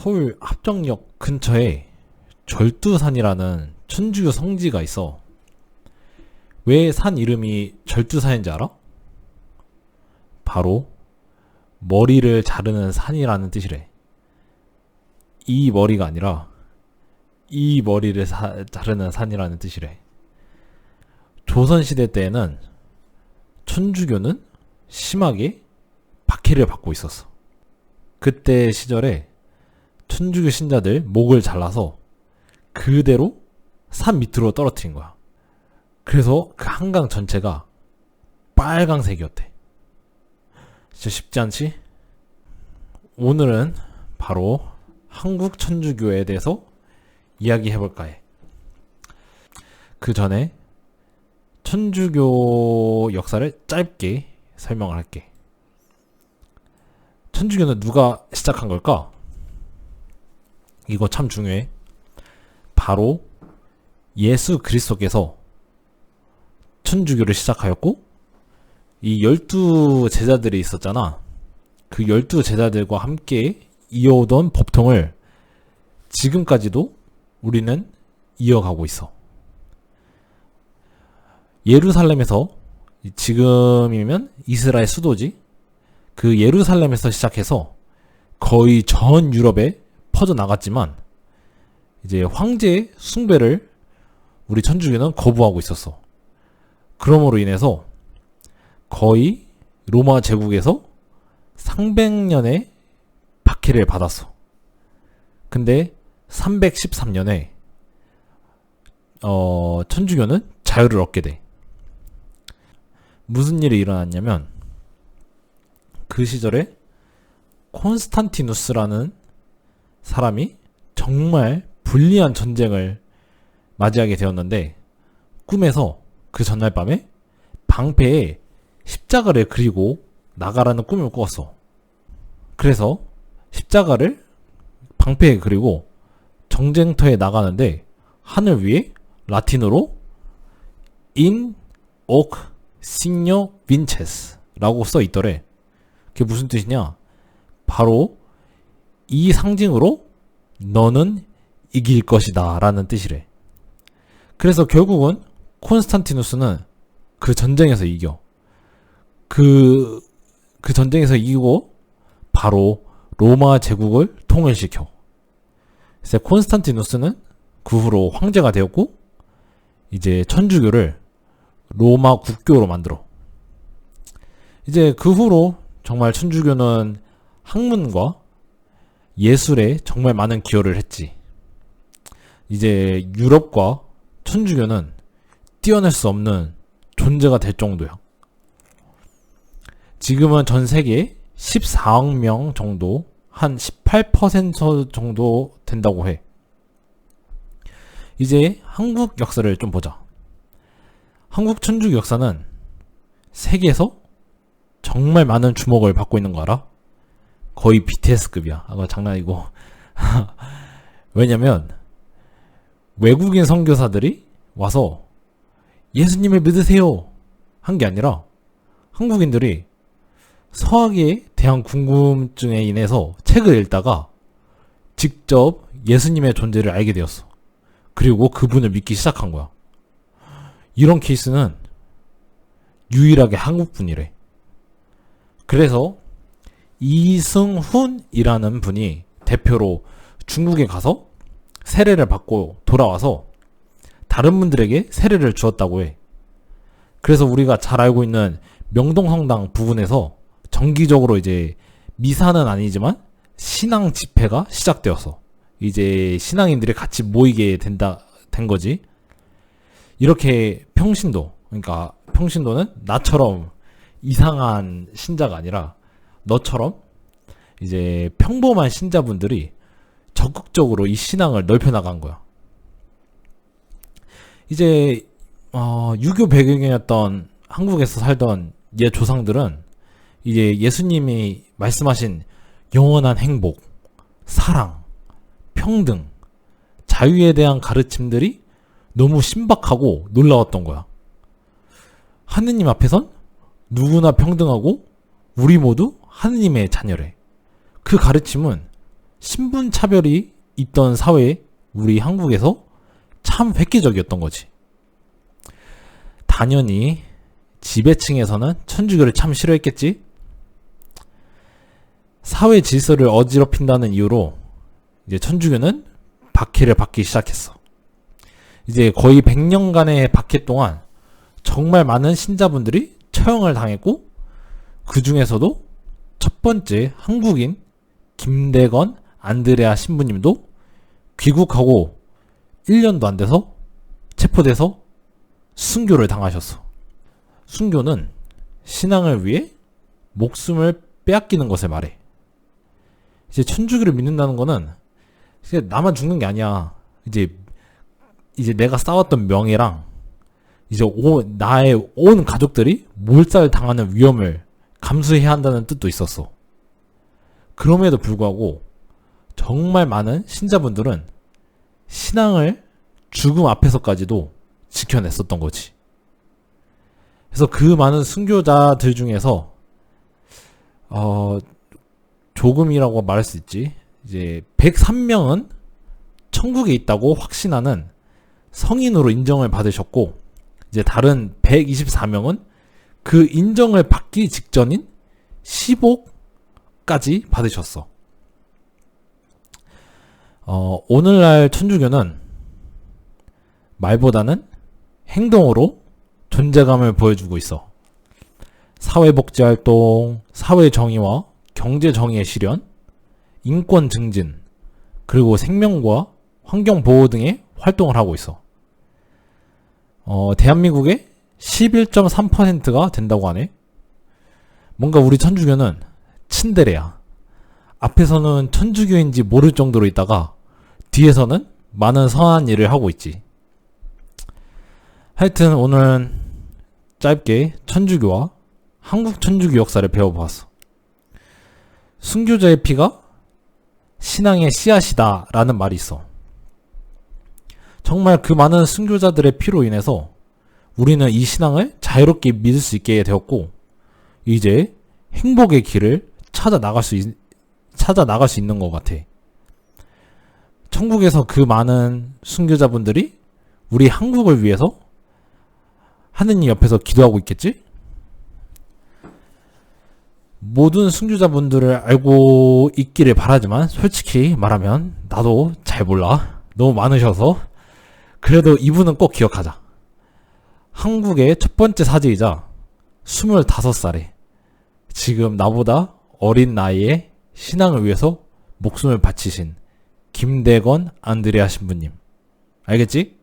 서울 합정역 근처에 절두산이라는 천주교 성지가 있어. 왜 산 이름이 절두산인지 알아? 바로 머리를 자르는 산이라는 뜻이래. 이 머리가 아니라 이 머리를 사- 자르는 산이라는 뜻이래. 조선시대 때에는 천주교는 심하게 박해를 받고 있었어. 그때 시절에 천주교 신자들 목을 잘라서 그대로 산 밑으로 떨어뜨린 거야. 그래서 그 한강 전체가 빨강색이었대. 진짜 쉽지 않지? 오늘은 바로 한국 천주교에 대해서 이야기해볼까 해. 그 전에 천주교 역사를 짧게 설명을 할게. 천주교는 누가 시작한 걸까? 이거 참 중요해. 바로 예수 그리스도께서 천주교를 시작하였고 이 열두 제자들이 있었잖아. 그 열두 제자들과 함께 이어오던 법통을 지금까지도 우리는 이어가고 있어. 예루살렘에서 지금이면 이스라엘 수도지. 그 예루살렘에서 시작해서 거의 전 유럽에 퍼져 나갔지만 이제 황제 숭배를 우리 천주교는 거부하고 있었어. 그러므로 인해서 거의 로마 제국에서 상백년의 박해를 받았어. 근데 313년에 어, 천주교는 자유를 얻게 돼. 무슨 일이 일어났냐면 그 시절에 콘스탄티누스라는 사람이 정말 불리한 전쟁을 맞이하게 되었는데 꿈에서 그 전날 밤에 방패에 십자가를 그리고 나가라는 꿈을 꾸었어. 그래서 십자가를 방패에 그리고 정쟁터에 나가는데 하늘 위에 라틴어로 in oc signo vinces 라고 써 있더래. 그게 무슨 뜻이냐? 바로 이 상징으로 너는 이길 것이다 라는 뜻이래. 그래서 결국은 콘스탄티누스는 그 전쟁에서 이겨. 그, 그 전쟁에서 이기고 바로 로마 제국을 통일시켜. 그래서 콘스탄티누스는 그 후로 황제가 되었고 이제 천주교를 로마 국교로 만들어. 이제 그 후로 정말 천주교는 학문과 예술에 정말 많은 기여를 했지. 이제 유럽과 천주교는 띄어낼 수 없는 존재가 될 정도야. 지금은 전 세계에 14억 명 정도, 한 18% 정도 된다고 해. 이제 한국 역사를 좀 보자. 한국 천주교 역사는 세계에서 정말 많은 주목을 받고 있는 거 알아? 거의 BTS급이야. 아, 그거 장난이고. 왜냐면, 외국인 선교사들이 와서 예수님을 믿으세요. 한 게 아니라, 한국인들이 서학에 대한 궁금증에 인해서 책을 읽다가 직접 예수님의 존재를 알게 되었어. 그리고 그분을 믿기 시작한 거야. 이런 케이스는 유일하게 한국분이래. 그래서 이승훈이라는 분이 대표로 중국에 가서 세례를 받고 돌아와서 다른 분들에게 세례를 주었다고 해. 그래서 우리가 잘 알고 있는 명동성당 부근에서 정기적으로 이제 미사는 아니지만 신앙 집회가 시작되었어. 이제 신앙인들이 같이 모이게 된다 된 거지. 이렇게 평신도 그러니까 평신도는 나처럼 이상한 신자가 아니라 너처럼 이제 평범한 신자분들이 적극적으로 이 신앙을 넓혀 나간 거야. 이제 어, 유교 배경이었던 한국에서 살던 옛 조상들은 이제 예수님이 말씀하신 영원한 행복, 사랑, 평등, 자유에 대한 가르침들이 너무 신박하고 놀라웠던 거야. 하느님 앞에선 누구나 평등하고 우리 모두 하느님의 자녀래. 그 가르침은 신분 차별이 있던 사회에 우리 한국에서 참 획기적이었던 거지. 당연히 지배층에서는 천주교를 참 싫어했겠지? 사회 질서를 어지럽힌다는 이유로 이제 천주교는 박해를 받기 시작했어. 이제 거의 100년간의 박해 동안 정말 많은 신자분들이 처형을 당했고 그 중에서도 첫 번째 한국인 김대건 안드레아 신부님도 귀국하고 1년도 안 돼서 체포돼서 순교를 당하셨어. 순교는 신앙을 위해 목숨을 빼앗기는 것을 말해. 이제 천주교를 믿는다는 거는 이제 나만 죽는 게 아니야. 이제 이제 내가 쌓았던 명예랑 이제 오, 나의 온 가족들이 몰살 당하는 위험을 감수해야 한다는 뜻도 있었어. 그럼에도 불구하고 정말 많은 신자분들은 신앙을 죽음 앞에서까지도 지켜냈었던 거지. 그래서 그 많은 순교자들 중에서 어 조금이라고 말할 수 있지. 이제 103명은 천국에 있다고 확신하는 성인으로 인정을 받으셨고 이제 다른 124명은 그 인정을 받기 직전인 10억까지 받으셨어. 어, 오늘날 천주교는 말보다는 행동으로 존재감을 보여주고 있어. 사회복지활동, 사회정의와 경제정의의 실현, 인권 증진, 그리고 생명과 환경보호 등의 활동을 하고 있어. 어, 대한민국의 11.3%가 된다고 하네. 뭔가 우리 천주교는 친데레야. 앞에서는 천주교인지 모를 정도로 있다가 뒤에서는 많은 선한 일을 하고 있지. 하여튼 오늘은 짧게 천주교와 한국 천주교 역사를 배워보았어. 순교자의 피가 신앙의 씨앗이다 라는 말이 있어. 정말 그 많은 순교자들의 피로 인해서 우리는 이 신앙을 자유롭게 믿을 수 있게 되었고, 이제 행복의 길을 찾아 나갈 수, 있, 찾아 나갈 수 있는 것 같아. 천국에서 그 많은 순교자분들이 우리 한국을 위해서 하느님 옆에서 기도하고 있겠지? 모든 순교자분들을 알고 있기를 바라지만 솔직히 말하면 나도 잘 몰라. 너무 많으셔서. 그래도 이분은 꼭 기억하자. 한국의 첫 번째 사제이자 25살에 지금 나보다 어린 나이에 신앙을 위해서 목숨을 바치신 김대건 안드레아 신부님. 알겠지?